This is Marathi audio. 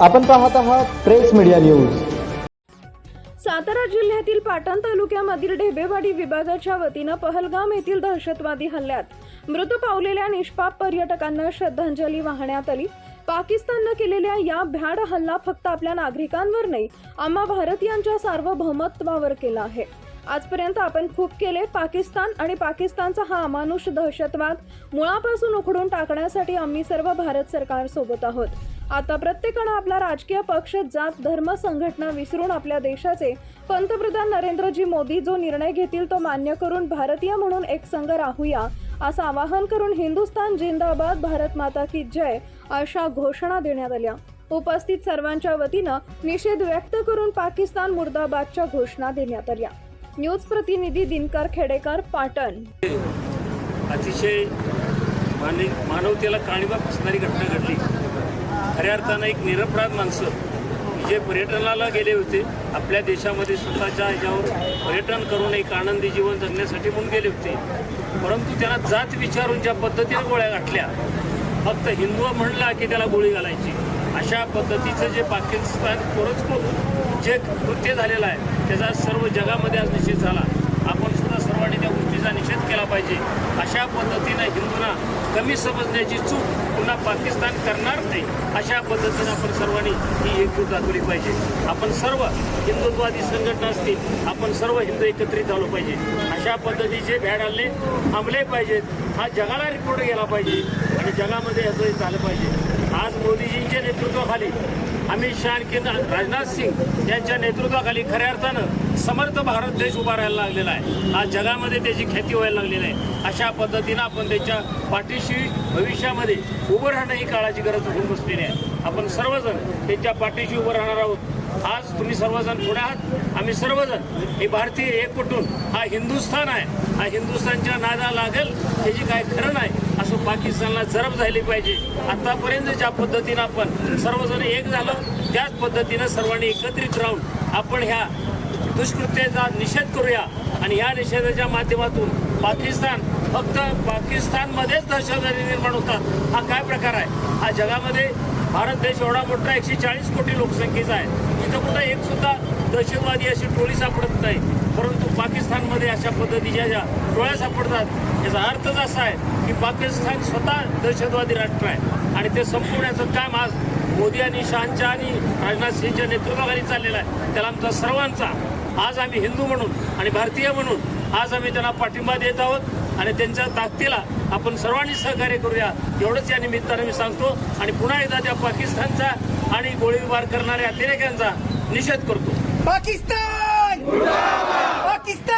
आपण पाहत आहात प्रेस मीडिया न्यूज. सातारा जिल्ह्यातील पाटण तालुक्यामधील ढेबेवाडी विभागाच्या वतीनं पहलगाम येथील दहशतवादी हल्ल्यात मृत पावलेल्या निष्पाप पर्यटकांना श्रद्धांजली वाहण्यात आली. पाकिस्ताननं केलेल्या या भ्याड हल्ला फक्त आपल्या नागरिकांवर नाही आम्हा भारतीयांच्या सार्वभौमत्वावर केला आहे. आजपर्यंत आपण खूप केले. पाकिस्तान आणि पाकिस्तानचा हा अमानुष दहशतवाद मुळापासून उखडून टाकण्यासाठी आम्ही सर्व भारत सरकार सोबत आहोत. आता प्रत्येकानं आपला राजकीय पक्ष जात धर्म संघटना विसरून आपल्या देशाचे पंतप्रधान नरेंद्रजी मोदी जो निर्णय घेतील तो मान्य करून भारतीय म्हणून एक संघ राहूया असं आवाहन करून हिंदुस्तान जिंदाबाद भारत माता की जय अशा घोषणा देण्यात आल्या. उपस्थित सर्वांच्या वतीनं निषेध व्यक्त करून पाकिस्तान मुर्दाबादच्या घोषणा देण्यात आल्या. न्यूज प्रतिनिधी दिनकर खेडेकर पाटण. अतिशय मानवी मानवतेला काळीबा फसणारी घटना घडली. खऱ्या अर्थानं एक निरपराध माणसं जे पर्यटनाला गेले होते आपल्या देशामध्ये स्वतःच्या ह्याच्यावर पर्यटन करून एक आनंदी जीवन जगण्यासाठी म्हणून गेले होते. परंतु त्यांना जात विचारून ज्या पद्धतीने गोळ्या गाठल्या फक्त हिंदू म्हणला की त्याला गोळी घालायची. अशा पद्धतीचं जे पाकिस्तान कोरच जे कृत्य झालेलं आहे त्याचा सर्व जगामध्ये आज निषेध झाला. आपण सुद्धा सर्वांनी त्या गोष्टीचा निषेध केला पाहिजे. अशा पद्धतीनं हिंदूंना कमी समजण्याची चूक पुन्हा पाकिस्तान करणार नाही अशा पद्धतीनं आपण सर्वांनी ही एकजूट दाखवली पाहिजे. आपण सर्व हिंदुत्ववादी संघटना असतील आपण सर्व हिंदू एकत्रित झालो पाहिजे. अशा पद्धतीचे भ्याड हल्ले थांबले पाहिजेत हा जगाला रिपोर्ट गेला पाहिजे आणि जगामध्ये याचं झालं पाहिजे. आज मोदीजींच्या नेतृत्वाखाली अमित शहा आणखी राजनाथ सिंग यांच्या नेतृत्वाखाली खऱ्या अर्थानं समर्थ भारत देश उभा राहायला लागलेला आहे. आज जगामध्ये त्याची ख्याती व्हायला लागलेली आहे. अशा पद्धतीनं आपण त्याच्या पाठीशी भविष्यामध्ये उभं राहणं ही काळाची गरज होऊन बसलेली आहे. आपण सर्वजण त्यांच्या पाठीशी उभं राहणार आहोत. आज तुम्ही सर्वजण पुढे आहात. आम्ही सर्वजण हे भारतीय एकपटून हा हिंदुस्थान आहे. हा हिंदुस्थानच्या नादा लागेल त्याची काय खरं नाही असं पाकिस्तानला जरब झाली पाहिजे. आतापर्यंत ज्या पद्धतीनं आपण सर्वजण एक झालो त्याच पद्धतीनं सर्वांनी एकत्रित राहून आपण ह्या दुष्कृत्याचा निषेध करूया. आणि ह्या निषेधाच्या माध्यमातून पाकिस्तान फक्त पाकिस्तानमध्येच दहशतवादी निर्माण होतात. हा काय प्रकार आहे? हा जगामध्ये भारत देश एवढा मोठा एकशे चाळीस कोटी लोकसंख्येचा आहे. तिथं कुठं एक सुद्धा दहशतवादी अशी टोळी सापडत नाही. परंतु पाकिस्तानमध्ये अशा पद्धतीच्या ज्या टोळ्या सापडतात याचा अर्थच असा आहे की पाकिस्तान स्वतः दहशतवादी राष्ट्र आहे. आणि ते संपवण्याचं काम आज मोदी आणि शहांच्या आणि राजनाथ सिंगच्या नेतृत्वाखाली चाललेला आहे. त्याला आमचा सर्वांचा आज आम्ही हिंदू म्हणून आणि भारतीय म्हणून आज आम्ही त्यांना पाठिंबा देत आहोत. आणि त्यांच्या ताकदीला आपण सर्वांनी सहकार्य करूया. एवढंच या निमित्तानं मी सांगतो. आणि पुन्हा एकदा त्या पाकिस्तानचा आणि गोळीबार करणाऱ्या अतिरेक्यांचा निषेध करतो. पाकिस्तान! पाकिस्तान!